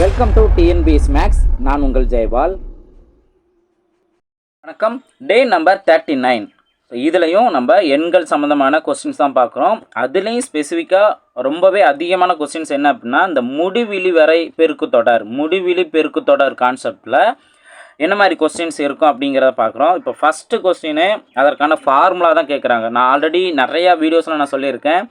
Welcome to TNPS maths நான் உங்கள் ஜெயபால் வணக்கம். Day number thirty nine so இதுலேயும் நம்ம எண்கள் சம்மந்தமான கொஸ்டின்ஸ் தான் பார்க்குறோம். அதுலேயும் ஸ்பெசிஃபிக்காக ரொம்பவே அதிகமான கொஸ்டின்ஸ் என்ன அப்படின்னா இந்த முடிவிலி வரை பெருக்கு தொடர் முடிவிலி பெருக்கு தொடர் கான்செப்டில் என்ன மாதிரி கொஸ்டின்ஸ் இருக்கும் அப்படிங்கிறத பார்க்குறோம். இப்போ ஃபஸ்ட்டு கொஸ்டினு அதற்கான ஃபார்முலா தான் கேட்குறாங்க நான் ஆல்ரெடி நிறையா வீடியோஸில் நான் சொல்லியிருக்கேன்.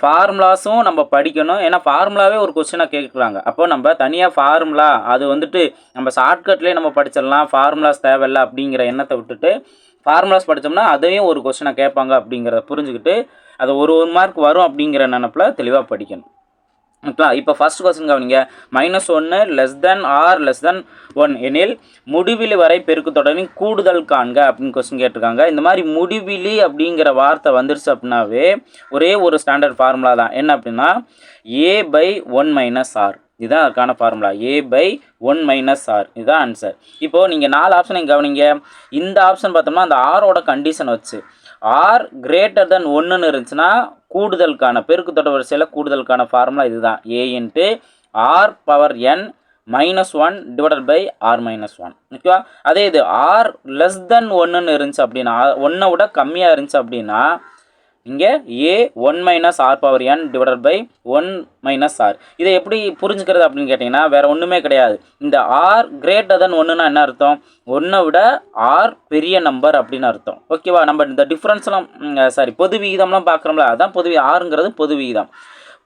ஃபார்முலாஸும் நம்ம படிக்கணும். ஏன்னா ஃபார்முலாவே ஒரு கொஸ்டினாக கேட்குறாங்க அப்போ நம்ம தனியாக ஃபார்முலா அது வந்துட்டு நம்ம ஷார்ட்கட்லேயே நம்ம படிச்சிடலாம். ஃபார்முலாஸ் தேவையில்ல அப்படிங்கிற எண்ணத்தை விட்டுட்டு ஃபார்முலாஸ் படித்தோம்னா அதையும் ஒரு கொஸ்டினாக கேட்பாங்க அப்படிங்கிறத புரிஞ்சுக்கிட்டு அது ஒரு ஒரு மார்க் வரும் அப்படிங்கிற நினப்பில் தெளிவாக படிக்கணும். ஓகேங்களா இப்போ ஃபர்ஸ்ட் கொஸ்டின் கவனிங்க. மைனஸ் ஒன்று less than r less than one எனில் முடிவிலி வரை பெருக்கு தொடரின் கூடுதல் காண்க அப்படின்னு கொஸ்டின் கேட்டிருக்காங்க. இந்த மாதிரி முடிவிலி அப்படிங்கிற வார்த்தை வந்துருச்சு அப்படின்னாவே ஒரே ஒரு ஸ்டாண்டர்ட் ஃபார்முலா தான். என்ன அப்படின்னா a by one minus r இதுதான் அதுக்கான formula a by one minus r இதுதான் ஆன்சர் இப்போது நீங்கள் நாலு ஆப்ஷனை கவனிங்க. இந்த ஆப்ஷன் பார்த்தோம்னா அந்த ஆரோட கண்டிஷன் வச்சு. ஆர் கிரேட்டர் தென் ஒன்றுன்னு இருந்துச்சுன்னா கூடுதலுக்கான பெருக்கு தொடர் வரிசையில் கூடுதலுக்கான ஃபார்முலா இதுதான். A into r power n minus one divided by r minus one ஓகேவா? அதே இது ஆர் லெஸ் தென் ஒன்றுன்னு இருந்துச்சு அப்படின்னா ஒன்றை விட கம்மியாக இருந்துச்சு அப்படின்னா இங்கே a one minus r power n divided by one minus r இதை எப்படி புரிஞ்சுக்கிறது அப்படின்னு கேட்டிங்கன்னா வேறு ஒன்றுமே கிடையாது. இந்த ஆர் கிரேட்டர் தென் ஒன்றுனா என்ன அர்த்தம்? ஒன்றை விட ஆர் பெரிய நம்பர் அப்படின்னு அர்த்தம். ஓகேவா நம்ம இந்த டிஃப்ரென்ஸ்லாம் சாரி பொது விகிதம்லாம் பார்க்குறோம்ல அதான் பொது ஆறுங்கிறது பொது விகிதம்.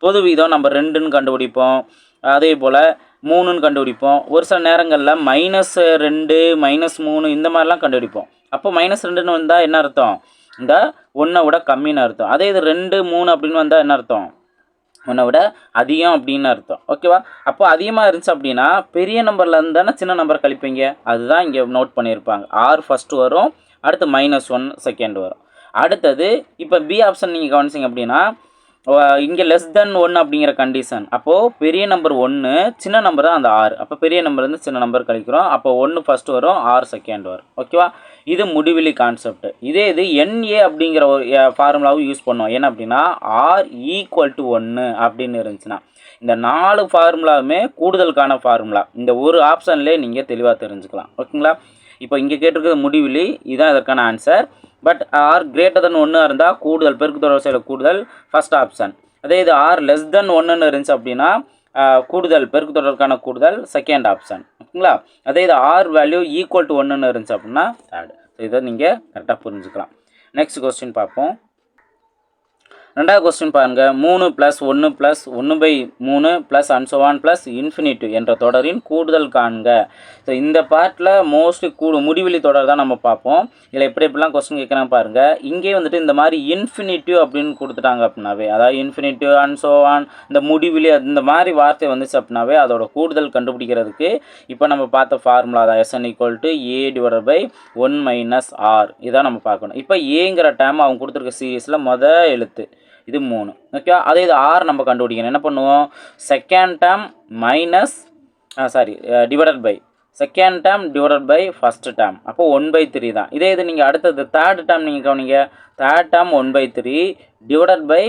பொது விகிதம் நம்ம ரெண்டுன்னு கண்டுபிடிப்போம். அதே போல் மூணுன்னு கண்டுபிடிப்போம். ஒரு சில நேரங்களில் மைனஸ் ரெண்டு மைனஸ் மூணு இந்த மாதிரிலாம் கண்டுபிடிப்போம். அப்போ மைனஸ் ரெண்டுன்னு வந்தால் என்ன அர்த்தம்? இந்த ஒன்றை விட கம்மின்னு அர்த்தம். அதே இது ரெண்டு மூணு அப்படின்னு வந்தால் என்ன அர்த்தம்? ஒன்றை விட அதிகம் அப்படின்னு அர்த்தம். ஓகேவா அப்போ அதிகமாக இருந்துச்சு அப்படின்னா பெரிய நம்பரில் இருந்தானே சின்ன நம்பர் கழிப்பீங்க? அதுதான் இங்கே நோட் பண்ணியிருப்பாங்க. ஆறு ஃபஸ்ட்டு வரும் அடுத்து மைனஸ் ஒன் செகண்ட் வரும். அடுத்தது இப்போ பி ஆப்ஷன் நீங்கள் கவனிச்சிங்க அப்படின்னா இங்கே லெஸ் தென் ஒன் அப்படிங்கிற கண்டிஷன் அப்போது பெரிய நம்பர் ஒன்று சின்ன நம்பர் தான் அந்த ஆறு அப்போ பெரிய நம்பர்லேருந்து சின்ன நம்பர் கழிக்கிறோம். அப்போ ஒன்று ஃபஸ்ட்டு வரும் ஆறு செகண்ட் வரும். ஓகேவா இது முடிவிலி கான்செப்ட் இதே இது என்ஏ அப்படிங்கிற ஒரு ஃபார்முலாவும் யூஸ் பண்ணுவோம் என்ன அப்படின்னா ஆர் ஈக்குவல் டு ஒன்று அப்படின்னு இருந்துச்சுன்னா இந்த நாலு ஃபார்முலாவுமே கூடுதலுக்கான ஃபார்முலா இந்த ஒரு ஆப்ஷன்லேயே நீங்கள் தெளிவாக தெரிஞ்சுக்கலாம். ஓகேங்களா? இப்போ இங்கே கேட்டிருக்கிறது முடிவிலி இதுதான் இதற்கான answer but r greater than ஒன்று இருந்தால் கூடுதல் பெருக்கு தொடர் கூடுதல் ஃபஸ்ட் ஆப்ஷன் அதே இது ஆர் லெஸ் தென் ஒன்றுன்னு இருந்துச்சு அப்படின்னா கூடுதல் பெருக்கு தொடருக்கான கூடுதல் செகண்ட் ஆப்ஷன் ஓகேங்களா அதே இது ஆர் வேல்யூ ஈக்குவல் டு ஒன்றுன்னு இருந்துச்சு அப்படின்னா தேர்ட் ஸோ இதை நீங்கள் கரெக்டாக புரிஞ்சுக்கலாம். நெக்ஸ்ட் கொஸ்டின் பார்ப்போம். ரெண்டாவது கொஸ்டின் பாருங்கள் மூணு ப்ளஸ் ஒன்று ப்ளஸ் ஒன்று பை மூணு ப்ளஸ் அன்சோவான் ப்ளஸ் இன்ஃபினிட்டி என்ற தொடரின் கூடுதல் காண்க. ஸோ இந்த பார்ட்டில் மோஸ்ட்லி கூடு முடிவெளி தொடர் தான் நம்ம பார்ப்போம். இதில் எப்படி எப்படிலாம் கொஸ்டின் கேட்குறேன் பாருங்கள் இங்கே வந்துட்டு இந்த மாதிரி இன்ஃபினிட்டிவ் அப்படின்னு கொடுத்துட்டாங்க அப்படின்னாவே அதாவது இன்ஃபினிட்டிவ் அன்சோவான் இந்த முடிவிலி இந்த மாதிரி வார்த்தை வந்துச்சு அப்படின்னாவே அதோட கூடுதல் கண்டுபிடிக்கிறதுக்கு இப்போ நம்ம பார்த்த ஃபார்முலா தான். S N equal to a divide by one minus r இதான் நம்ம பார்க்கணும். இப்போ ஏங்கிற டைம் அவங்க கொடுத்துருக்க சீரீஸில் மொதல் எழுத்து. இது மூணு. ஓகே அதே இது ஆர் நம்ம கண்டுபிடிக்கணும். என்ன பண்ணுவோம்? Second term minus sorry divided by second term divided by first term அப்போ ஒன் பை த்ரீ தான். இதே இது நீங்கள் அடுத்தது தேர்ட் டேம் நீங்கள் கவனிங்க. Third term one by three divided by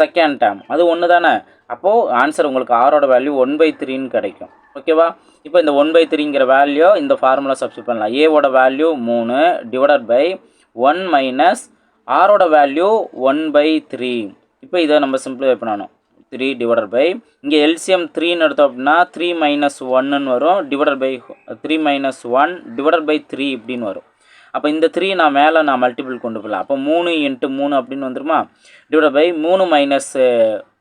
second term அது ஒன்று தானே? அப்போது ஆன்சர் உங்களுக்கு ஆரோட வேல்யூ ஒன் பை த்ரீன்னு கிடைக்கும். ஓகேவா இப்போ இந்த ஒன் பை த்ரீங்கிற வேல்யூ இந்த ஃபார்முலா சப்ஸ்டியூட் பண்ணலாம். ஏவோட வேல்யூ மூணு டிவைடட் பை ஒன் மைனஸ் ஆரோட வேல்யூ ஒன் பை த்ரீ இப்போ இதை நம்ம சிம்பிளிஃபை பண்ணணும். த்ரீ டிவைடட் பை இங்கே எல்சிஎம் த்ரீன்னு எடுத்தோம் அப்படின்னா த்ரீ மைனஸ் ஒன்னுன்னு வரும். Divided by three minus one divided by three இப்படின்னு வரும். அப்போ இந்த த்ரீ நான் மேலே நான் மல்டிபிள் கொண்டு போகலாம் அப்போ மூணு இன்ட்டு மூணு அப்படின்னு வந்துருமா? டிவைட் பை மூணு மைனஸ்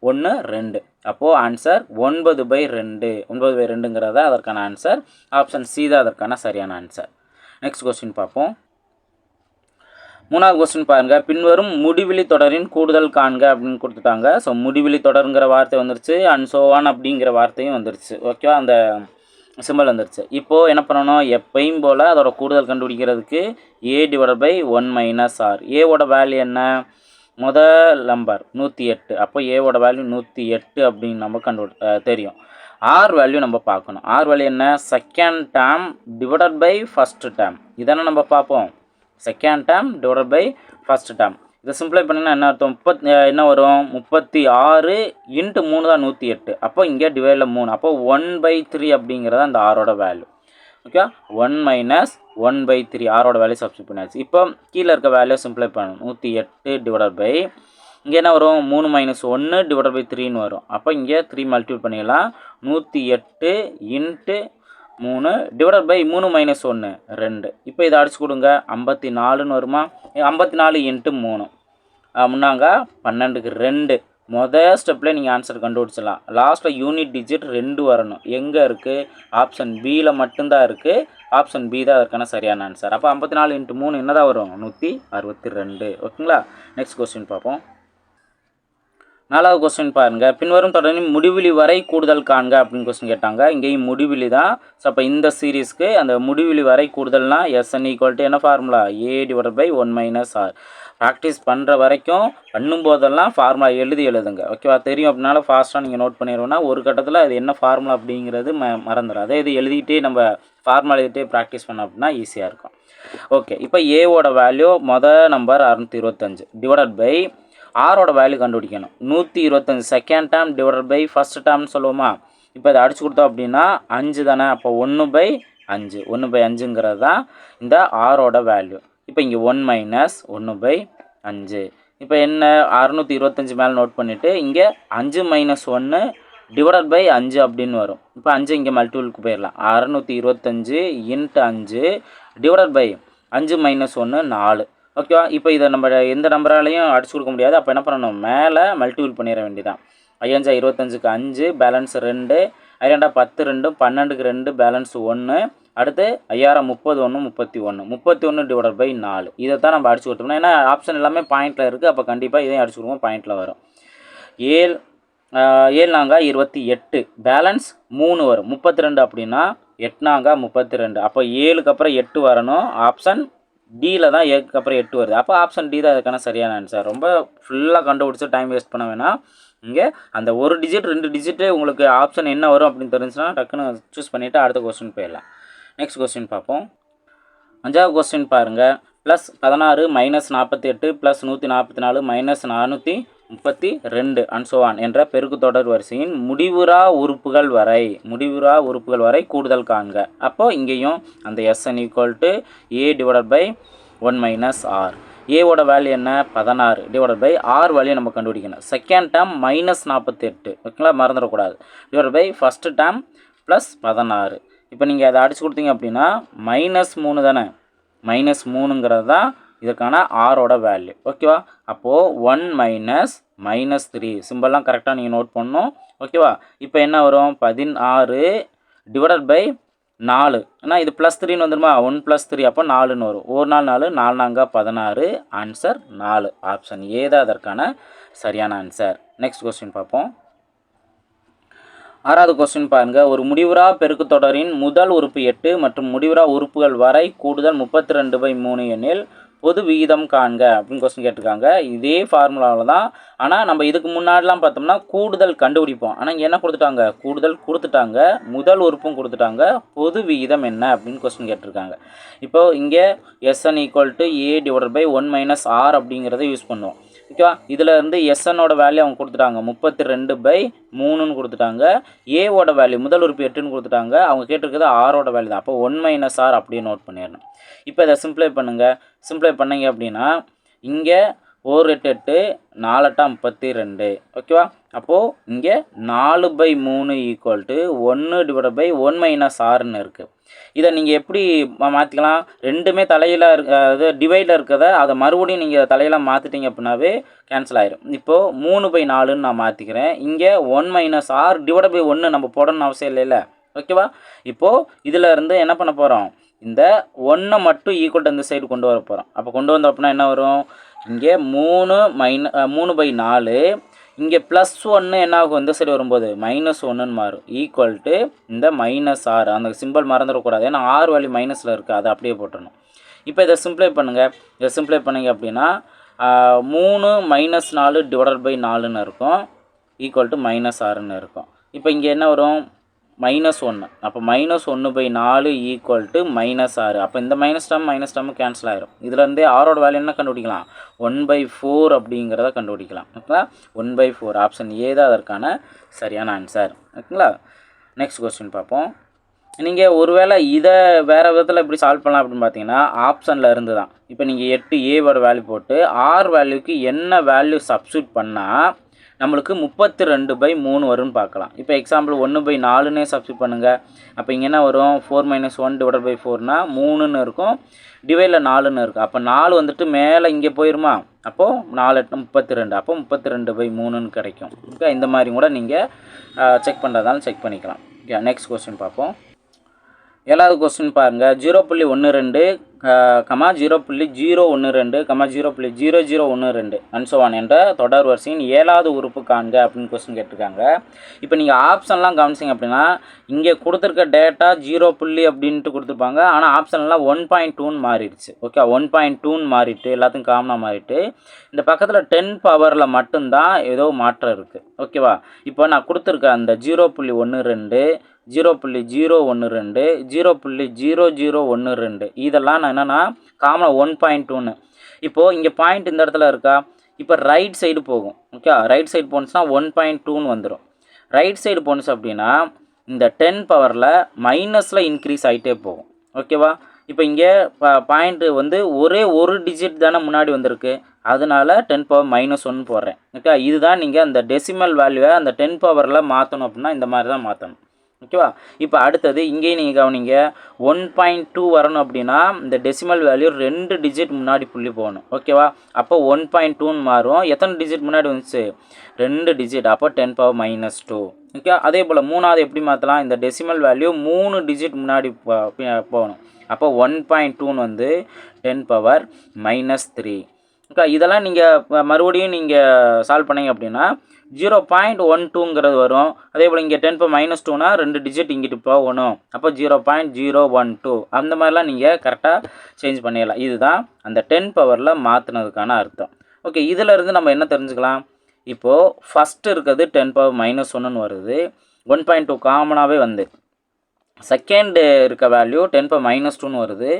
ஒன்று ரெண்டு. அப்போது ஆன்சர் ஒன்பது பை ரெண்டு. ஒன்பது பை ரெண்டுங்கிறத அதற்கான ஆன்சர் ஆப்ஷன் சி தான் அதற்கான சரியான ஆன்சர் நெக்ஸ்ட் கொஸ்டின் பார்ப்போம். மூணாவது கொஸ்டின் பாருங்க. பின்வரும் முடிவிலி தொடரின் கூடுதல் காண்க அப்படின்னு கொடுத்துட்டாங்க. ஸோ முடிவிலி தொடருங்கிற வார்த்தை வந்துருச்சு. அண்ட் சோவான் அப்படிங்கிற வார்த்தையும் வந்துருச்சு. ஓகேவா அந்த சிம்பிள் வந்துருச்சு. இப்போது என்ன பண்ணணும்? எப்பயும் போல் அதோட கூடுதல் கண்டுபிடிக்கிறதுக்கு a divide by one minus r ஏவோட வேல்யூ என்ன? முதல் நம்பர் நூற்றி எட்டு. அப்போ ஏவோட வேல்யூ நூற்றி எட்டு அப்படின்னு நம்ம கண்டு தெரியும். ஆர் வேல்யூ நம்ம பார்க்கணும். ஆர் வேல்யூ என்ன? Second term divided by first term இதெல்லாம் நம்ம பார்ப்போம்? Second term divide by first term இதை சிம்பிளை பண்ணிங்கன்னா என்ன அர்த்தம்? முப்பத் என்ன வரும்? முப்பத்தி ஆறு இன்ட்டு மூணு தான் நூற்றி எட்டு. அப்போ இங்கே டிவைடில் மூணு. அப்போ ஒன் பை த்ரீ அப்படிங்கிறது அந்த ஆரோட value okay one minus one by three ஆரோட வேல்யூ சப்ஸ்டிட் பண்ணியாச்சு. இப்போ கீழே இருக்க வேல்யூ சிம்பிளை பண்ணணும். நூற்றி எட்டு டிவைடட் பை இங்கே என்ன வரும்? மூணு மைனஸ் ஒன்று டிவைடட் பை த்ரீன்னு வரும். அப்போ இங்கே த்ரீ மல்டிபிள் பண்ணிடலாம். நூற்றி எட்டு இன்ட்டு மூணு டிவைடட் பை மூணு மைனஸ் ஒன்று ரெண்டு. இப்போ இதை அடிச்சு கொடுங்க. ஐம்பத்தி நாலுன்னு வருமா? ஐம்பத்தி நாலு இன்ட்டு மூணு முன்னாங்க பன்னெண்டுக்கு ரெண்டு. மொதல் ஸ்டெப்பில் நீங்கள் ஆன்சர் கண்டுபிடிச்சிடலாம். லாஸ்ட்டில் யூனிட் டிஜிட் ரெண்டு வரணும். எங்கே இருக்குது ஆப்ஷன் பியில் மட்டும்தான் இருக்குது ஆப்ஷன் பி தான் அதற்கான சரியான ஆன்சர் அப்போ ஐம்பத்தி நாலு இன்ட்டு மூணு என்ன தான் வரும்? நூற்றி அறுபத்தி ரெண்டு. ஓகேங்களா? நெக்ஸ்ட் கொஸ்டின் பார்ப்போம். நாலாவது கொஸ்டின் பாருங்க. பின்வரும் தொடரின் முடிவிலி வரை கூடுதல் காண்க அப்படின்னு கொஸ்டின் கேட்டாங்க. இங்கேயும் முடிவிலி தான். ஸோ அப்போ இந்த சீரீஸ்க்கு அந்த முடிவிலி வரை கூடுதல்னா எஸ்என் ஈக்குவல் டு என்ன formula a divide by one minus r practice பண்ணுற வரைக்கும் பண்ணும்போதெல்லாம் ஃபார்முலா எழுதி எழுதுங்க. ஓகேவா தெரியும் அப்படின்னால ஃபாஸ்ட்டாக நீங்கள் நோட் பண்ணிடுவோம்னா ஒரு கட்டத்தில் அது என்ன ஃபார்முலா அப்படிங்கிறது ம மறந்துடும் அதே இது எழுதிட்டே நம்ம ஃபார்முலா எழுதிட்டே ப்ராக்டிஸ் பண்ணோம் அப்படின்னா ஈஸியாக இருக்கும். ஓகே இப்போ ஏவோட வேல்யூ மொதல் நம்பர் அறநூற்றி இருபத்தஞ்சு. டிவைடட் பை ஆரோட வேல்யூ கண்டுபிடிக்கணும். நூற்றி இருபத்தஞ்சு second term divided by first டேர்ம்னு சொல்லுவோமா? இப்போ இதை அடிச்சு கொடுத்தோம் அப்படின்னா அஞ்சு தானே? அப்போ ஒன்று பை அஞ்சு. ஒன்று பை அஞ்சுங்கிறது தான் இந்த ஆரோட வேல்யூ இப்போ இங்கே ஒன் மைனஸ் ஒன்று பை அஞ்சு. இப்போ என்ன? அறுநூற்றி இருபத்தஞ்சி மேலே நோட் பண்ணிவிட்டு இங்கே அஞ்சு மைனஸ் ஒன்று டிவைடட் பை அஞ்சு அப்படின்னு வரும். இப்போ அஞ்சு இங்கே மல்டிபிளுக்கு போயிடலாம். அறநூற்றி இருபத்தஞ்சு இன்ட்டு அஞ்சு டிவைடட் பை அஞ்சு மைனஸ் ஒன்று நாலு. ஓகேவா இப்போ இதை நம்ம எந்த நம்பராலையும் அடிச்சு கொடுக்க முடியாது. அப்போ என்ன பண்ணணும்? மேலே மல்டிபிள் பண்ணிட வேண்டியதான் ஐயஞ்சா இருபத்தஞ்சுக்கு அஞ்சு பேலன்ஸ் ரெண்டு ஐயாண்டா பத்து ரெண்டு பன்னெண்டுக்கு ரெண்டு பேலன்ஸ் ஒன்று அடுத்து ஐயாயிரம் முப்பது ஒன்று முப்பத்தி ஒன்று முப்பத்தி ஒன்று டிவைடட் பை நாலு. இதை தான் நம்ம அடிச்சு கொடுத்தோம்னா ஏன்னா ஆப்ஷன் எல்லாமே பாயிண்ட்டில் இருக்குது அப்போ கண்டிப்பாக இதையும் அடிச்சு கொடுப்போம் பாயிண்ட்டில் வரும். ஏழு ஏழு நாங்க இருபத்தி எட்டு. பேலன்ஸ் மூணு வரும். முப்பத்தி ரெண்டு அப்படின்னா எட்னாங்க முப்பத்தி ரெண்டு. அப்போ ஏழுக்கு அப்புறம் எட்டு வரணும். ஆப்ஷன் டியில் தான் ஏக்கு அப்புறம் எட்டு வருது. அப்போ ஆப்ஷன் டி தான் அதுக்கான சரியான ஆன்சர் ரொம்ப ஃபுல்லாக கண்டுபிடிச்சி டைம் வேஸ்ட் பண்ண வேணாம். இங்கே அந்த ஒரு டிஜிட் ரெண்டு டிஜிட்டு உங்களுக்கு ஆப்ஷன் என்ன வரும் அப்படின்னு தெரிஞ்சுன்னா டக்குன்னு சூஸ் பண்ணிவிட்டு அடுத்த கொஸ்டின் போயிடலாம். நெக்ஸ்ட் கொஸ்டின் பார்ப்போம். அஞ்சாவது கொஸ்டின் பாருங்கள் ப்ளஸ் பதினாறு மைனஸ் நாற்பத்தி எட்டு ப்ளஸ் நூற்றி நாற்பத்தி நாலு மைனஸ் நானூற்றி முப்பத்தி ரெண்டு அன்சோவான் என்ற பெருக்கு தொடர் வரிசையின் முடிவுறா உறுப்புகள் வரை முடிவுறா உறுப்புகள் வரை கூடுதல் காண்க. அப்போது இங்கேயும் அந்த S N equal to a divided by one minus r ஏவோட வேல்யூ என்ன? பதினாறு. டிவைடட் பை ஆர் வேல்யூ நம்ம கண்டுபிடிக்கணும். செகண்ட் டேர்ம் மைனஸ் நாற்பத்தி எட்டு ஓகேங்களா? மறந்துடக்கூடாது. Divide by first term plus பதினாறு. இப்போ நீங்கள் அதை அடிச்சு கொடுத்தீங்க அப்படின்னா மைனஸ் மூணு தானே? மைனஸ் மூணுங்கிறது தான் இதற்கான ஆரோட வேல்யூ ஓகேவா அப்போது ஒன் மைனஸ் மைனஸ் த்ரீ சிம்பிள்லாம் கரெக்டாக நீங்கள் நோட் பண்ணணும். ஓகேவா இப்போ என்ன வரும்? பதினாறு டிவைடட் பை நாலு. ஏன்னா இது ப்ளஸ் த்ரீன்னு வந்துருமா? ஒன் ப்ளஸ் த்ரீ அப்போ நாலுன்னு வரும். ஒரு நாள் நாலு நாலு நாங்க பதினாறு. ஆன்சர் நாலு. ஆப்ஷன் ஏதா அதற்கான சரியான ஆன்சர் நெக்ஸ்ட் கொஸ்டின் பார்ப்போம். ஆறாவது கொஸ்டின் பாருங்கள் ஒரு முடிவுரா பெருக்கு தொடரின் முதல் உறுப்பு எட்டு மற்றும் முடிவுரா உறுப்புகள் வரை கூடுதல் முப்பத்தி ரெண்டு பை மூணு எண்ணில் பொது விகிதம் காண்க அப்படின்னு கொஸ்டின் கேட்டிருக்காங்க. இதே ஃபார்முலாவில் தான். ஆனால் நம்ம இதுக்கு முன்னாடிலாம் பார்த்தோம்னா கூடுதல் கண்டுபிடிப்போம். ஆனால் இங்கே என்ன கொடுத்துட்டாங்க? கூடுதல் கொடுத்துட்டாங்க. முதல் உறுப்பும் கொடுத்துட்டாங்க. பொது விகிதம் என்ன அப்படின்னு கொஸ்டின் கேட்டிருக்காங்க. இப்போ இங்கே S N equal to a divide by one minus r அப்படிங்கிறத யூஸ் பண்ணுவோம். ஓகேவா இதில் இருந்து எஸ்என்னோட வேல்யூ அவங்க கொடுத்துட்டாங்க. முப்பத்தி ரெண்டு பை மூணுன்னு கொடுத்துட்டாங்க. ஏவோட வேல்யூ முதல் உறுப்பு எட்டுன்னு கொடுத்துட்டாங்க. அவங்க கேட்டிருக்கிறது ஆரோட வேல்யூ தான். அப்போ ஒன் மைனஸ் ஆர் அப்படியே நோட் பண்ணிடணும். இப்போ இதை சிம்ப்ளை பண்ணுங்கள் சிம்ப்ளை பண்ணிங்க அப்படின்னா இங்கே ஓர் எட்டு எட்டு நாலட்டா முப்பத்தி ரெண்டு ஓகேவா அப்போது இங்கே நாலு பை மூணு ஈக்குவல் டு ஒன்று டிவைட் பை ஒன் மைனஸ் ஆறுன்னு இருக்குது இதை நீங்கள் எப்படி மாற்றிக்கலாம் ரெண்டுமே தலையில் இருக்க டிவைடில் இருக்கிறத அதை மறுபடியும் நீங்கள் தலையில் மாற்றிட்டீங்க அப்படின்னாவே கேன்சல் ஆயிரும். இப்போது மூணு பை நாலுன்னு நான் மாற்றிக்கிறேன் இங்கே one minus r divide by ஒன்று நம்ம போடணும்னு அவசியம் இல்லைல்ல. ஓகேவா இப்போது இதில் இருந்து என்ன பண்ண போகிறோம் இந்த ஒன்றை மட்டும் ஈக்குவல் இந்த சைடு கொண்டு வர போகிறோம் அப்போ கொண்டு வந்தோம் அப்படின்னா என்ன வரும்? இங்கே மூணு மைன மூணு பை நாலு இங்கே ப்ளஸ் ஒன்று என்ன ஆகும் இந்த சைடு வரும்போது? மைனஸ் ஒன்றுன்னு மாறும். ஈக்குவல் டு இந்த மைனஸ் ஆறு அந்த சிம்பிள் மறந்துடக்கூடாது. ஏன்னா ஆறு வேல்யூ மைனஸில் இருக்குது அதை அப்படியே போட்டுடணும். இப்போ இதை சிம்ப்ளை பண்ணுங்கள் இதை சிம்ப்ளை பண்ணிங்க அப்படின்னா மூணு மைனஸ் நாலு டிவைடட் பை நாலுன்னு இருக்கும். ஈக்குவல் டு மைனஸ் ஆறுன்னு இருக்கும். இப்போ இங்கே என்ன வரும்? மைனஸ் ஒன்று அப்போ மைனஸ் ஒன்று பை நாலு ஈக்குவல் டு மைனஸ் ஆறு. அப்போ இந்த மைனஸ் டம் மைனஸ் டம் கேன்சல் ஆயிரும். இதுலேருந்தே ஆரோட வேல்யூ என்ன கண்டுபிடிக்கலாம்? ஒன் பை ஃபோர் அப்படிங்கிறத கண்டுபிடிக்கலாம். ஓகேங்களா? One by four option A தான் அதற்கான சரியான ஆன்சர் ஓகேங்களா? நெக்ஸ்ட் கொஸ்டின் பார்ப்போம். நீங்கள் ஒருவேளை இதை வேறு விதத்தில் எப்படி சால்வ் பண்ணலாம் அப்படின்னு பார்த்தீங்கன்னா ஆப்ஷனில் இருந்து தான். இப்போ நீங்கள் எட்டு ஏவோட வேல்யூ போட்டு ஆர் வேல்யூக்கு என்ன வேல்யூ சப்ஸ்டியூட் பண்ணால் நம்மளுக்கு முப்பத்தி ரெண்டு பை மூணு வரும்னு பார்க்கலாம். இப்போ எக்ஸாம்பிள் ஒன்று பை நாலுன்னே சப்ஸ்டியூட் பண்ணுங்கள் அப்போ இங்கே என்ன வரும்? Four minus one divide by ஃபோர்னால் மூணுன்னு இருக்கும். டிவைடில் நாலுன்னு இருக்கும். அப்போ நாலு வந்துட்டு மேலே இங்கே போயிருமா? அப்போது நாலு எட்டு முப்பத்தி ரெண்டு அப்போ முப்பத்தி ரெண்டு பை மூணுன்னு கிடைக்கும். ஓகே இந்த மாதிரி கூட நீங்கள் செக் பண்ணுறதாலும் செக் பண்ணிக்கலாம். ஓகே நெக்ஸ்ட் கொஸ்டின் பார்ப்போம். ஏழாவது கொஸ்டின் பாருங்கள் ஜீரோ புள்ளி ஒன்று ரெண்டு கமா ஜீரோ புள்ளி ஜீரோ ஒன்று ரெண்டு கமா ஜீரோ புள்ளி ஜீரோ ஜீரோ ஒன்று ரெண்டு அன்சோவான் என்ற தொடர் வரிசையின் ஏழாவது உறுப்பு காண்க அப்படின்னு கொஸ்டின் கேட்டிருக்காங்க. இப்போ நீங்கள் ஆப்ஷன்லாம் கவனிச்சிங்க அப்படின்னா இங்கே கொடுத்துருக்க டேட்டா ஜீரோ புள்ளி அப்படின்ட்டு கொடுத்துருப்பாங்க. ஆனால் ஆப்ஷன்லாம் ஒன் பாயிண்ட் டூன்னு மாறிடுச்சு. ஓகே ஒன் பாயிண்ட் டூன்னு மாறிட்டு எல்லாத்தையும் காமனாக மாறிட்டு இந்த பக்கத்தில் டென் பவரில் மட்டும்தான் ஏதோ மாற்றம் இருக்குது ஓகேவா இப்போ நான் கொடுத்துருக்க அந்த ஜீரோ புள்ளி ஒன்று ரெண்டு ஜீரோ புள்ளி ஜீரோ ஒன்று ரெண்டு ஜீரோ புள்ளி ஜீரோ ஜீரோ ஒன்று ரெண்டு இதெல்லாம் நான் என்னென்னா காமனாக ஒன் பாயிண்ட் டூன்னு இப்போது இங்கே பாயிண்ட் இந்த இடத்துல இருக்கா? இப்போ ரைட் சைடு போகும். ஓகே ரைட் சைடு போனுச்சுன்னா ஒன் பாயிண்ட் டூன்னு வந்துடும் ரைட் சைடு போனுச்சு அப்படின்னா இந்த டென் பவரில் மைனஸில் இன்க்ரீஸ் ஆகிட்டே போகும். ஓகேவா இப்போ இங்கே பாயிண்ட்டு வந்து ஒரே ஒரு டிஜிட் தானே முன்னாடி வந்திருக்கு. அதனால டென் பவர் மைனஸ் ஒன் போடுறேன். ஓகே இதுதான் நீங்கள் அந்த டெசிமல் வேல்யூவை அந்த டென் பவரில் மாற்றணும் அப்படின்னா இந்த மாதிரி தான் மாற்றணும் ஓகேவா? இப்போ அடுத்தது இங்கேயும் நீங்கள் கவனிங்க. ஒன் பாயிண்ட் டூ வரணும் அப்படின்னா இந்த டெசிமல் வேல்யூ ரெண்டு டிஜிட் முன்னாடி புள்ளி போகணும். ஓகேவா? அப்போ ஒன் பாயிண்ட் டூன்னு மாறும். எத்தனை டிஜிட் முன்னாடி வந்துச்சு? ரெண்டு டிஜிட். அப்போ ten power minus two. Okay? அதே போல் மூணாவது எப்படி மாற்றலாம் இந்த டெசிமல் வேல்யூ மூணு டிஜிட் முன்னாடி போகணும். அப்போ ஒன் பாயிண்ட் டூன்னு வந்து டென் பவர் மைனஸ் த்ரீ. இதெல்லாம் நீங்கள் மறுபடியும் நீங்கள் சால்வ் பண்ணீங்க அப்படின்னா ஜீரோ பாயிண்ட் ஒன் டூங்கிறது வரும். அதே போல் இங்கே டென் பவர் மைனஸ் டூனா ரெண்டு டிஜிட் இங்கிட்டு போகணும் அப்போ zero point zero one two அந்த மாதிரிலாம் நீங்கள் கரெக்டாக சேஞ்ச் பண்ணிடலாம். இதுதான் அந்த டென் பவரில் மாற்றினதுக்கான அர்த்தம். ஓகே இதிலிருந்து நம்ம என்ன தெரிஞ்சுக்கலாம்? இப்போது ஃபஸ்ட்டு இருக்கிறது டென் பவர் மைனஸ் ஒன்றுன்னு வருது. ஒன் பாயிண்ட் டூ காமனாகவே வந்து செகண்டு இருக்க வேல்யூ டென் பர் மைனஸ் டூன்னு வருது.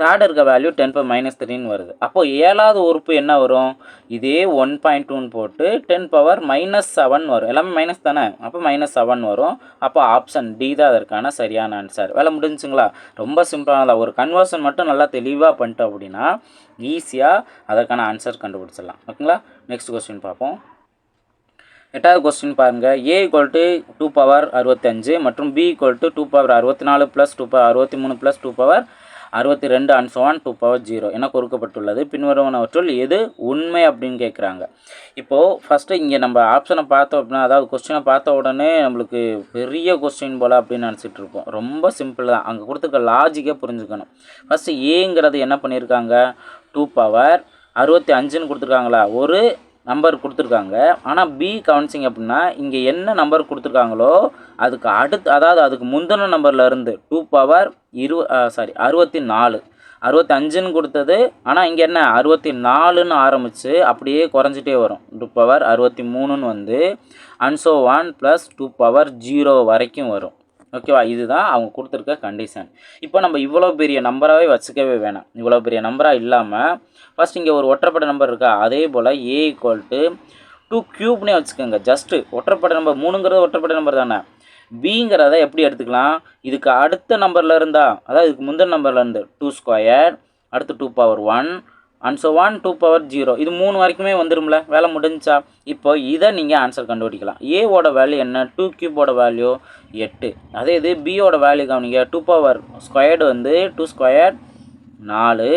தேர்டு இருக்க வேல்யூ டென் பர் மைனஸ் த்ரீன்னு வருது. அப்போது ஏழாவது உறுப்பு என்ன வரும்? இதே ஒன் பாயிண்ட் டூன்னு போட்டு டென் பவர் மைனஸ் செவன் வரும். எல்லாமே மைனஸ் தானே? அப்போ மைனஸ் செவன் வரும். அப்போ ஆப்ஷன் டி தான் அதற்கான சரியான ஆன்சர் வேலை முடிஞ்சுங்களா? ரொம்ப சிம்பிளானதாக ஒரு கன்வர்ஷன் மட்டும் நல்லா தெளிவாக பண்ணிட்டோம் அப்படின்னா ஈஸியாக அதற்கான ஆன்சர் கண்டுபிடிச்சிடலாம். ஓகேங்களா? நெக்ஸ்ட் கொஸ்டின் பார்ப்போம். எட்டாவது கொஸ்டின் பாருங்கள் a equal to two power அறுபத்தஞ்சு மற்றும் b equal to two power அறுபத்தி நாலு ப்ளஸ் டூ பவர் அறுபத்தி மூணு ப்ளஸ் டூ பவர் அறுபத்தி ரெண்டு அன்சோவான் டூ பவர் ஜீரோ என கொடுக்கப்பட்டுள்ளது. பின்வருவனவற்றுள் எது உண்மை அப்படின்னு கேட்குறாங்க இப்போது ஃபஸ்ட்டு இங்கே நம்ம ஆப்ஷனை பார்த்தோம் அப்படின்னா அதாவது கொஸ்டினை பார்த்த உடனே நம்மளுக்கு பெரிய கொஸ்டின் போல் அப்படின்னு நினச்சிட்டு இருப்போம். ரொம்ப சிம்பிள் தான். அங்கே கொடுத்துருக்க லாஜிக்கே புரிஞ்சுக்கணும். ஃபஸ்ட்டு ஏங்கிறது என்ன பண்ணியிருக்காங்க டூ பவர் அறுபத்தி அஞ்சுன்னு கொடுத்துருக்காங்களா? ஒரு நம்பர் கொடுத்துருக்காங்க. ஆனால் பி கவுன்சிங் அப்படின்னா இங்கே என்ன நம்பர் கொடுத்துருக்காங்களோ அதுக்கு அடுத்து அதாவது அதுக்கு முந்தின நம்பரில் இருந்து டூ பவர் இரு சாரி அறுபத்தி நாலு அறுபத்தி அஞ்சுன்னு கொடுத்தது ஆனால் இங்கே என்ன அறுபத்தி நாலுன்னு ஆரம்பித்து அப்படியே குறைஞ்சிட்டே வரும். டூ பவர் அறுபத்தி மூணுன்னு வந்து அன்சோ one plus two power zero வரைக்கும் வரும். ஓகேவா இதுதான் அவங்க கொடுத்துருக்க கண்டிஷன் இப்போ நம்ம இவ்வளோ பெரிய நம்பராகவே வச்சுக்கவே வேணாம். இவ்வளோ பெரிய நம்பராக இல்லாமல் ஃபஸ்ட் இங்கே ஒரு ஒற்றைப்படை நம்பர் இருக்கா? அதே போல் ஏ ஈக்குவல் டு டூ க்யூப்னே வச்சுக்கோங்க. ஜஸ்ட்டு ஒற்றைப்படை நம்பர் மூணுங்கிறது ஒற்றைப்படை நம்பர் தானே? பிங்கிறத எப்படி எடுத்துக்கலாம்? இதுக்கு அடுத்த நம்பரில் இருந்தால் அதாவது இதுக்கு முந்தின நம்பரில் இருந்து டூ ஸ்கொயர் அடுத்து two power one and so one two power zero இது மூணு வரைக்குமே வந்துடும்ல வேலை முடிஞ்சா? இப்போ இதை நீங்கள் ஆன்சர் கண்டுபிடிக்கலாம். ஏவோட வேல்யூ என்ன? டூ கியூபோட வேல்யூ எட்டு. அதே இது பியோட வேல்யூ கவனிங்க. டூ பவர் ஸ்கொயர்டு வந்து டூ ஸ்கொயர் நாலு.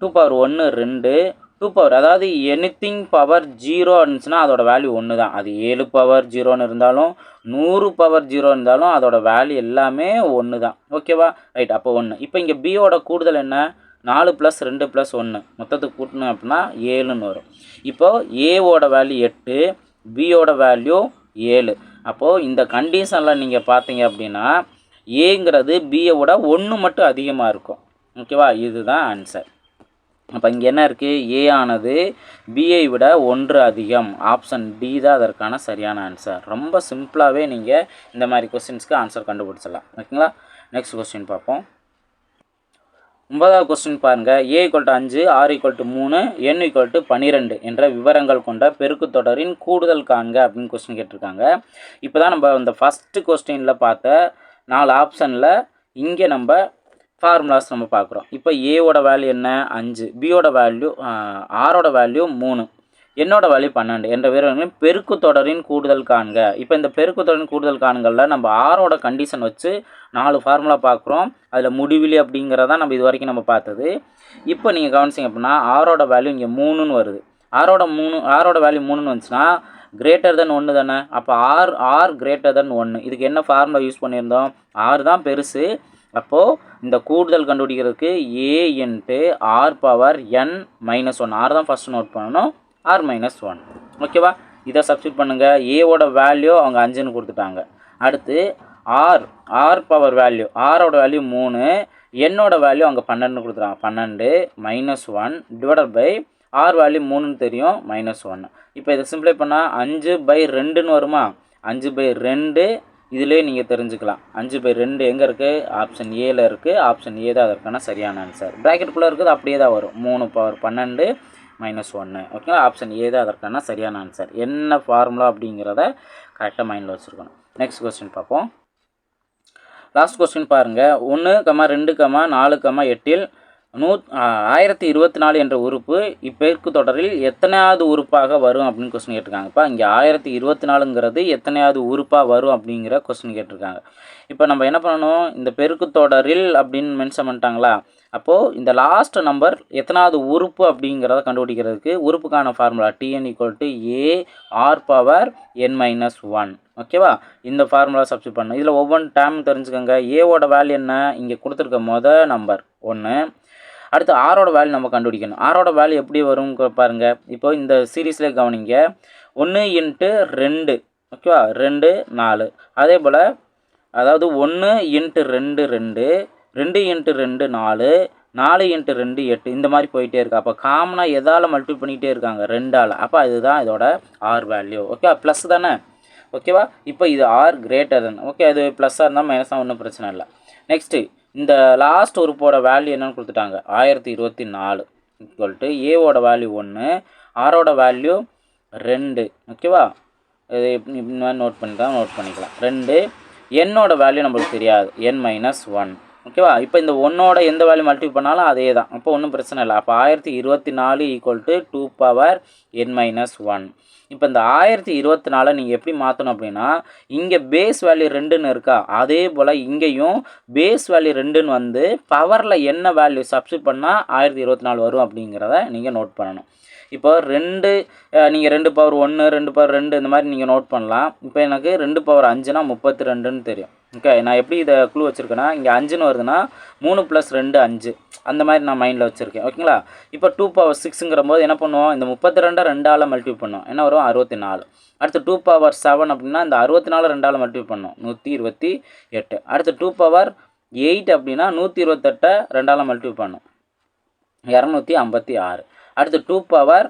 டூ பவர் ஒன்று ரெண்டு. டூ பவர் அதாவது எனித்திங் பவர் ஜீரோ இருந்துச்சுன்னா அதோட வேல்யூ ஒன்று தான் அது ஏழு பவர் ஜீரோன்னு இருந்தாலும் நூறு பவர் ஜீரோ இருந்தாலும் அதோட வேல்யூ எல்லாமே ஒன்று தான் ஓகேவா ரைட் அப்போ ஒன்று இப்போ இங்கே பியோட கூடுதல் என்ன? நாலு ப்ளஸ் ரெண்டு ப்ளஸ் ஒன்று மொத்தத்துக்கு கூட்டணும் அப்படின்னா ஏழுன்னு வரும். இப்போது ஏவோட வேல்யூ எட்டு பியோட வேல்யூ ஏழு. அப்போது இந்த கண்டிஷனில் நீங்கள் பார்த்தீங்க அப்படின்னா ஏங்கிறது பியை விட ஒன்று மட்டும் அதிகமாக இருக்கும். ஓகேவா இதுதான் ஆன்சர் அப்போ இங்கே என்ன இருக்குது ஏ ஆனது பிஐ விட ஒன்று அதிகம். ஆப்ஷன் டி தான் அதற்கான சரியான ஆன்சர் ரொம்ப சிம்பிளாகவே நீங்கள் இந்த மாதிரி கொஸ்டின்ஸ்க்கு ஆன்சர் கண்டுபிடிச்சிடலாம். ஓகேங்களா நெக்ஸ்ட் கொஸ்டின் பார்ப்போம். ஒன்பதாவது கொஸ்டின் பாருங்கள் ஏ ஈக்குவல் டு அஞ்சு ஆர் ஈக்குவல் டு மூணு என் ஈக்குவல் டு பன்னிரெண்டு என்ற விவரங்கள் கொண்ட பெருக்கு தொடரின் கூடுதல் காண்க அப்படின்னு கொஸ்டின் கேட்டிருக்காங்க. இப்போ தான் நம்ம இந்த ஃபஸ்ட்டு கொஸ்டினில் பார்த்த நாலு ஆப்ஷனில் இங்கே நம்ம ஃபார்முலாஸ் நம்ம பார்க்குறோம். இப்போ ஏவோட வேல்யூ என்ன? அஞ்சு. பியோட வேல்யூ ஆரோட வேல்யூ மூணு. என்னோட வழி பன்னெண்டு என்ற வீரர்களின் பெருக்கு தொடரின் கூடுதல் காண்க. இப்போ இந்த பெருக்கு தொடரின் கூடுதல் காண்களில் நம்ம ஆரோட கண்டிஷன் வச்சு நாலு ஃபார்முலா பார்க்குறோம் அதில் முடிவிலி அப்படிங்கிறதான் நம்ம இது வரைக்கும் நம்ம பார்த்தது. இப்போ நீங்கள் கவனிச்சிங்க அப்படின்னா ஆரோட வேல்யூ இங்கே மூணுன்னு வருது. ஆரோட மூணு ஆரோட வேல்யூ மூணுன்னு வந்துச்சுன்னா கிரேட்டர் தென் ஒன்று தானே? அப்போ ஆர் ஆர் கிரேட்டர் தென் ஒன்று இதுக்கு என்ன ஃபார்முலா யூஸ் பண்ணியிருந்தோம்? ஆறு தான் பெருசு. அப்போது இந்த கூடுதல் கண்டுபிடிக்கிறதுக்கு a into r power n minus one r தான் ஃபஸ்ட்டு நோட் பண்ணணும். ஆர் மைனஸ் ஒன் ஓகேவா இதை சப்ஸ்டியூட் பண்ணுங்கள் ஏவோட வேல்யூ அவங்க அஞ்சுன்னு கொடுத்துட்டாங்க. அடுத்து ஆர் ஆர் பவர் வேல்யூ ஆரோட வேல்யூ மூணு என்னோட வேல்யூ அங்கே பன்னெண்டுன்னு கொடுத்துறாங்க பன்னெண்டு minus one divided by r value மூணுன்னு தெரியும் மைனஸ் ஒன் இப்போ இதை சிம்ப்ளை பண்ணால் அஞ்சு பை ரெண்டுன்னு வருமா? அஞ்சு பை ரெண்டு இதிலே நீங்கள் தெரிஞ்சுக்கலாம். அஞ்சு பை ரெண்டு எங்கே இருக்குது ஆப்ஷன் ஏல இருக்குது ஆப்ஷன் ஏ தான் அதற்கான சரியான ஆன்சர் ப்ராக்கெட்டுக்குள்ளே இருக்குது அப்படியே தான் வரும். மூணு பவர் பன்னெண்டு மைனஸ் ஒன்று ஓகேங்களா ஆப்ஷன் ஏ தான் அதற்கான சரியான ஆன்சர் என்ன ஃபார்முலா அப்படிங்கிறத கரெக்டாக மைண்டில் வச்சுருக்கணும். நெக்ஸ்ட் கொஸ்டின் பார்ப்போம். லாஸ்ட் கொஸ்டின் பாருங்கள் ஒன்று கமா ரெண்டு கமா நாலு கமா எட்டில் நூ ஆயிரத்தி இருபத்தி நாலு என்ற உறுப்பு இப்பெருக்கு தொடரில் எத்தனையாவது உறுப்பாக வரும் அப்படின்னு கொஸ்டின் கேட்டிருக்காங்கப்பா இங்கே ஆயிரத்தி இருபத்தி நாலுங்கிறது எத்தனையாவது உறுப்பாக வரும் அப்படிங்கிற கொஸ்டின் கேட்டிருக்காங்க. இப்போ நம்ம என்ன பண்ணணும்? இந்த பெருக்கு தொடரில் அப்படின்னு மென்ஷன் பண்ணிட்டாங்களா? அப்போது இந்த லாஸ்ட் நம்பர் எத்தனாவது உறுப்பு அப்படிங்கிறத கண்டுபிடிக்கிறதுக்கு உறுப்புக்கான formula T N equal to a r power n minus one ஓகேவா இந்த ஃபார்முலா சப்ஸ்டியூட் பண்ணணும் இதில் ஒவ்வொன்று டைம் தெரிஞ்சுக்கோங்க. ஏவோட வேல்யூ என்ன? இங்கே கொடுத்துருக்க மொதல் நம்பர் ஒன்று அடுத்து ஆரோட வேல்யூ நம்ம கண்டுபிடிக்கணும். ஆரோட வேல்யூ எப்படி வரும் பாருங்கள் இப்போ இந்த சீரீஸில் கவனிங்க. ஒன்று இன்ட்டு ரெண்டு. ஓகேவா ரெண்டு நாலு. அதே போல் அதாவது ஒன்று இன்ட்டு ரெண்டு ரெண்டு. ரெண்டு இன்ட்டு ரெண்டு நாலு. நாலு இன்ட்டு ரெண்டு எட்டு. இந்த மாதிரி போயிட்டே இருக்கா. அப்போ காமனாக எதால் மல்டிபிள் பண்ணிகிட்டே இருக்காங்க. ரெண்டால். அப்போ அதுதான் இதோட ஆர் வேல்யூ ஓகே ப்ளஸ் தானே? ஓகேவா இப்போ இது ஆர் கிரேட்டர் தன் ஓகே அது ப்ளஸ்ஸாக இருந்தால் மைனஸாக ஒன்றும் பிரச்சனை இல்லை. நெக்ஸ்ட்டு இந்த லாஸ்ட் உறுப்போட வேல்யூ என்னென்னு கொடுத்துட்டாங்க. ஆயிரத்தி இருபத்தி நாலு. ஈக்குவல் டு ஏவோட வேல்யூ ஒன்று ஆரோட வேல்யூ ரெண்டு. ஓகேவா இது இந்த மாதிரி நோட் பண்ணிக்கலாம் நோட் பண்ணிக்கலாம். ரெண்டு என்னோட வேல்யூ நம்மளுக்கு தெரியாது. என் மைனஸ் ஒன் ஓகேவா? இப்போ இந்த ஒன்னோட எந்த வேல்யூ மல்டிபிள் பண்ணாலும் அதே தான் அப்போ ஒன்றும் பிரச்சனை இல்லை. அப்போ ஆயிரத்தி இருபத்தி நாலு equal to two power n minus one இப்போ இந்த ஆயிரத்தி இருபத்தி நாலை நீங்கள் எப்படி மாற்றணும் அப்படின்னா இங்கே பேஸ் வேல்யூ ரெண்டுன்னு இருக்கா? அதே போல் இங்கேயும் பேஸ் வேல்யூ ரெண்டுன்னு வந்து பவரில் என்ன வேல்யூ சப்ஸ்டியூட் பண்ணால் ஆயிரத்தி இருபத்தி நாலு வரும் அப்படிங்கிறத நீங்கள் நோட் பண்ணணும். இப்போ ரெண்டு நீங்கள் ரெண்டு பவர் ஒன்று ரெண்டு பவர் ரெண்டு இந்த மாதிரி நீங்கள் நோட் பண்ணலாம். இப்போ எனக்கு ரெண்டு பவர் அஞ்சுனா முப்பத்தி ரெண்டுன்னு தெரியும். ஓகே நான் எப்படி இதை குழு வச்சுருக்கேன்னா இங்கே அஞ்சுன்னு வருதுன்னா மூணு ப்ளஸ் ரெண்டு அஞ்சு. அந்த மாதிரி நான் மைண்டில் வச்சுருக்கேன். ஓகேங்களா இப்போ டூ பவர் சிக்ஸுங்கிற போது என்ன பண்ணுவோம்? இந்த முப்பத்தி ரெண்டை ரெண்டால் மல்டிபிள் பண்ணுவோம். என்ன வரும்? அறுபத்தி நாலு அடுத்து டூ பவர் செவன் அப்படின்னா இந்த அறுபத்தி நாலு ரெண்டால் மல்டிபிள் பண்ணும் நூற்றி இருபத்தி எட்டு அடுத்து டூ பவர் எயிட் அப்படின்னா நூற்றி இருபத்தெட்டை ரெண்டால் மல்டிபிள் பண்ணும் இரநூத்தி ஐம்பத்தி ஆறு. அடுத்து டூ பவர்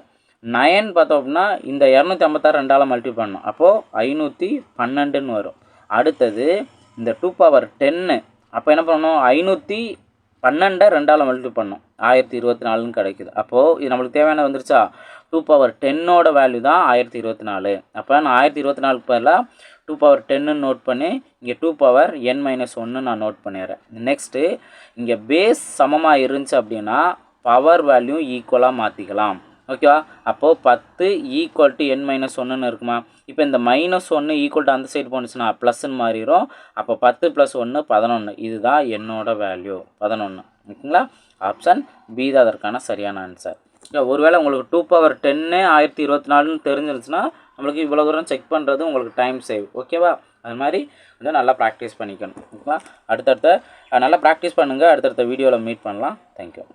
நயன் பார்த்தோம் அப்படின்னா இந்த இரநூத்தி ஐம்பத்தாறு ரெண்டால் மல்டி பண்ணணும். அப்போது ஐநூற்றி பன்னெண்டுன்னு வரும். அடுத்தது இந்த டூ பவர் டென்னு அப்போ என்ன பண்ணணும்? ஐநூற்றி பன்னெண்டை ரெண்டால் மல்டி பண்ணணும். ஆயிரத்தி இருபத்தி நாலுன்னு கிடைக்குது. அப்போது இது நம்மளுக்கு தேவையான வந்துருச்சா? டூ பவர் டென்னோட வேல்யூ தான் ஆயிரத்தி இருபத்தி நாலு. அப்போ நான் ஆயிரத்தி இருபத்தி நாலுக்கு பதிலாக டூ பவர் டென்னு நோட் பண்ணி இங்கே டூ பவர் என் மைனஸ் ஒன்று நான் நோட் பண்ணிடுறேன். நெக்ஸ்ட்டு இங்கே பேஸ் சமமாக இருந்துச்சு அப்படின்னா பவர் வேல்யூ ஈக்குவலாக மாற்றிக்கலாம் ஓகேவா அப்போது பத்து ஈக்குவல் டு என் மைனஸ் ஒன்றுன்னு இருக்குமா? இப்போ இந்த மைனஸ் ஒன்று ஈக்குவல் டு அந்த சைடு போணுச்சுன்னா ப்ளஸ்ன்னு மாறிடும் அப்போ பத்து ப்ளஸ் ஒன்று பதினொன்று இதுதான் என்னோட வேல்யூ பதினொன்று ஓகேங்களா? ஆப்ஷன் பி தான் அதற்கான சரியான ஆன்சர் ஒருவேளை உங்களுக்கு டூ பவர் டென்னு ஆயிரத்தி இருபத்தி நாலுன்னு தெரிஞ்சிருச்சுன்னா நம்மளுக்கு இவ்வளோ தூரம் செக் பண்ணுறது உங்களுக்கு டைம் சேவ் ஓகேவா அது மாதிரி வந்து நல்லா ப்ராக்டிஸ் பண்ணிக்கணும். ஓகேவா? அடுத்தடுத்த நல்லா ப்ராக்டிஸ் பண்ணுங்கள் அடுத்தடுத்த வீடியோவில் மீட் பண்ணலாம். தேங்க்யூ